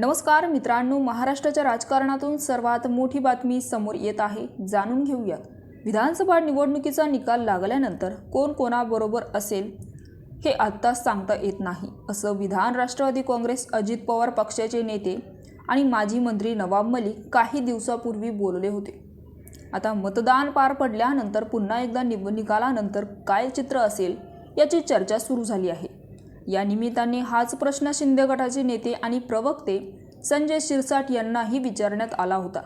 नमस्कार मित्रांनो महाराष्ट्राच्या राजकारणातून सर्वात मोठी बातमी समोर येत आहे. जाणून घेऊयात. विधानसभा निवडणुकीचा निकाल लागल्यानंतर कोण कोणाबरोबर असेल हे आत्ताच सांगता येत नाही. असं विधान राष्ट्रवादी काँग्रेस अजित पवार पक्षाचे नेते आणि माजी मंत्री नवाब मलिक काही दिवसापूर्वी बोलले होते. आता मतदान पार पडल्यानंतर पुन्हा एकदा निव निकालानंतर काय चित्र असेल याची चर्चा सुरू झाली आहे. या निमित्ताने हाच प्रश्न शिंदे गटाचे नेते आणि प्रवक्ते संजय शिरसाट यांनाही विचारण्यात आला होता.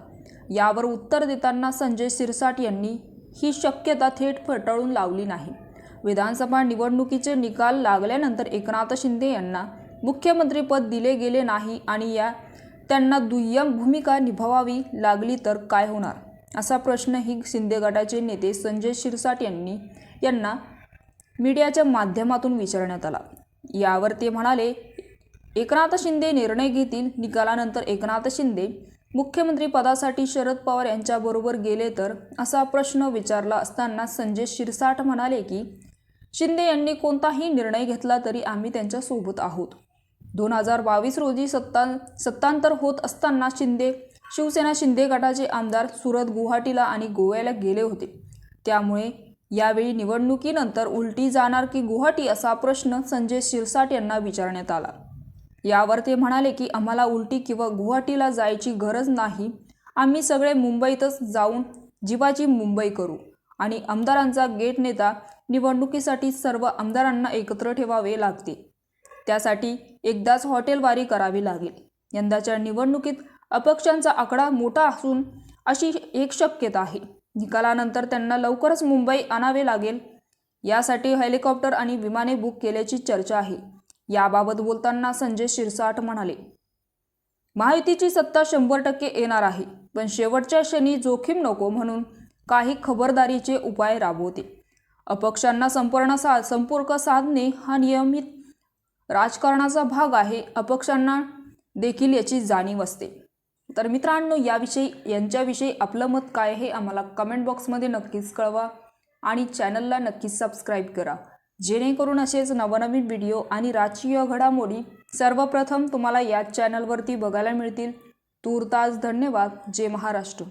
यावर उत्तर देताना संजय शिरसाट यांनी ही शक्यता थेट फटाळून लावली नाही. विधानसभा निवडणुकीचे निकाल लागल्यानंतर एकनाथ शिंदे यांना मुख्यमंत्रीपद दिले गेले नाही आणि या त्यांना दुय्यम भूमिका निभावावी लागली तर काय होणार? असा प्रश्नही शिंदे गटाचे नेते संजय शिरसाट यांनी यांना मीडियाच्या माध्यमातून विचारण्यात आला. यावर ते म्हणाले एकनाथ शिंदे निर्णय घेतील निकालानंतर एकनाथ शिंदे. मुख्यमंत्री पदासाठी शरद पवार यांच्याबरोबर गेले तर? असा प्रश्न विचारला असताना संजय शिरसाट म्हणाले की शिंदे यांनी कोणताही निर्णय घेतला तरी आम्ही त्यांच्यासोबत आहोत. दोन हजार बावीस रोजी सत्ता सत्तांतर होत असताना शिंदे शिवसेना शिंदे गटाचे आमदार सुरत गुवाहाटीला आणि गोव्याला गेले होते. त्यामुळे यावेळी निवडणुकीनंतर उलटी जाणार की गुवाहाटी असा प्रश्न संजय शिरसाट यांना विचारण्यात आला. यावर ते म्हणाले की आम्हाला उलटी किंवा गुवाहाटीला जायची गरज नाही. आम्ही सगळे मुंबईतच जाऊन जीवाची मुंबई करू आणि आमदारांचा गेट नेता निवडणुकीसाठी सर्व आमदारांना एकत्र ठेवावे लागते त्यासाठी एकदाच हॉटेलवारी करावी लागेल. यंदाच्या निवडणुकीत अपक्षांचा आकडा मोठा असून अशी एक शक्यता आहे. निकालानंतर त्यांना लवकरच मुंबई आणावे लागेल. यासाठी हेलिकॉप्टर आणि विमाने बुक केल्याची चर्चा आहे. याबाबत बोलताना संजय शिरसाट म्हणाले महायुतीची सत्ता शंभर टक्के येणार आहे पण शेवटच्या क्षणी जोखीम नको म्हणून काही खबरदारीचे उपाय राबवते. अपक्षांना संपूर्ण सा संपर्क साधणे हा नियमित राजकारणाचा भाग आहे. अपक्षांना देखील याची जाणीव असते. तर मित्रांनो याविषयी यांच्याविषयी आपलं मत काय आहे आम्हाला कमेंट बॉक्समध्ये नक्कीच कळवा आणि चॅनलला नक्कीच सबस्क्राईब करा. जेणेकरून असेच नवनवीन व्हिडिओ आणि राजकीय घडामोडी सर्वप्रथम तुम्हाला याच चॅनलवरती बघायला मिळतील. तूर्तास धन्यवाद. जय महाराष्ट्र.